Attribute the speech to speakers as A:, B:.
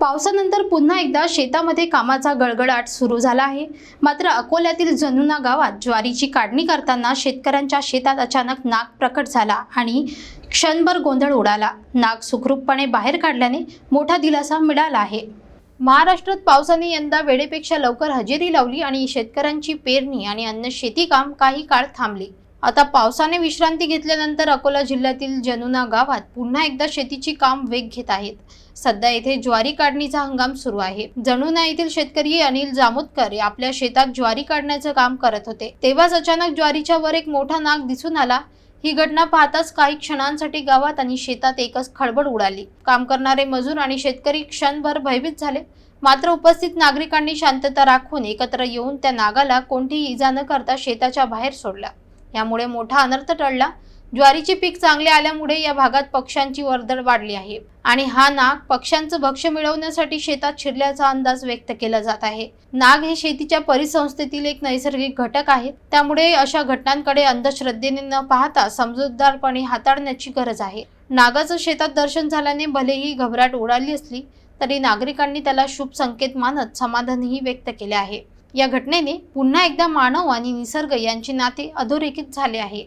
A: पावसानंतर पुन्हा एकदा शेतामध्ये कामाचा गळगळाट सुरू झाला आहे. मात्र अकोल्यातील जनुना गावात ज्वारीची काढणी करताना शेतकऱ्यांच्या शेतात अचानक नाग प्रकट झाला आणि क्षणभर गोंधळ उडाला. नाग सुखरूपपणे बाहेर काढल्याने मोठा दिलासा मिळाला आहे. महाराष्ट्रात पावसाने यंदा वेळेपेक्षा लवकर हजेरी लावली आणि शेतकऱ्यांची पेरणी आणि अन्न शेती काम काही काळ थांबली. आता पावसाने विश्रांती घेतल्यानंतर अकोला जिल्ह्यातील जनुना गावात पुन्हा एकदा शेतीची काम वेग घेत आहेत. सध्या येथे ज्वारी काढणीचा हंगाम सुरू आहे. जणुना येथील शेतकरी अनिल जामोदकर आपल्या शेतात ज्वारी काढण्याचं काम करत होते. तेव्हाच अचानक ज्वारीच्या वर एक मोठा नाग दिसून आला. ही घटना पाहताच काही क्षणांसाठी गावात आणि शेतात एकच खळबळ उडाली. काम करणारे मजूर आणि शेतकरी क्षणभर भयभीत झाले. मात्र उपस्थित नागरिकांनी शांतता राखून एकत्र येऊन त्या नागाला कोणतीही इजा न करता शेताच्या बाहेर सोडला. यामुळे मोठा अनर्थ टळला. ज्वारीचे पीक चांगले आल्यामुळे या भागात पक्ष्यांची वर्दळ वाढली आहे आणि हा नाग पक्ष्यांचं भक्ष्य मिळवण्यासाठी शेतात शिरल्याचा अंदाज व्यक्त केला जात आहे. नाग हे शेतीच्या परिसंस्थेतील एक नैसर्गिक घटक आहे. त्यामुळे अशा घटनांकडे अंधश्रद्धेने न पाहता समजूतदारपणे हाताळण्याची गरज आहे. नागाचं शेतात दर्शन झाल्याने भलेही घबराट उडाली असली तरी नागरिकांनी त्याला शुभ संकेत मानत समाधानही व्यक्त केले आहे. या घटनेने पुन्हा एकदा मानव आणि निसर्ग यांचे नाते अधोरेखित झाले आहे.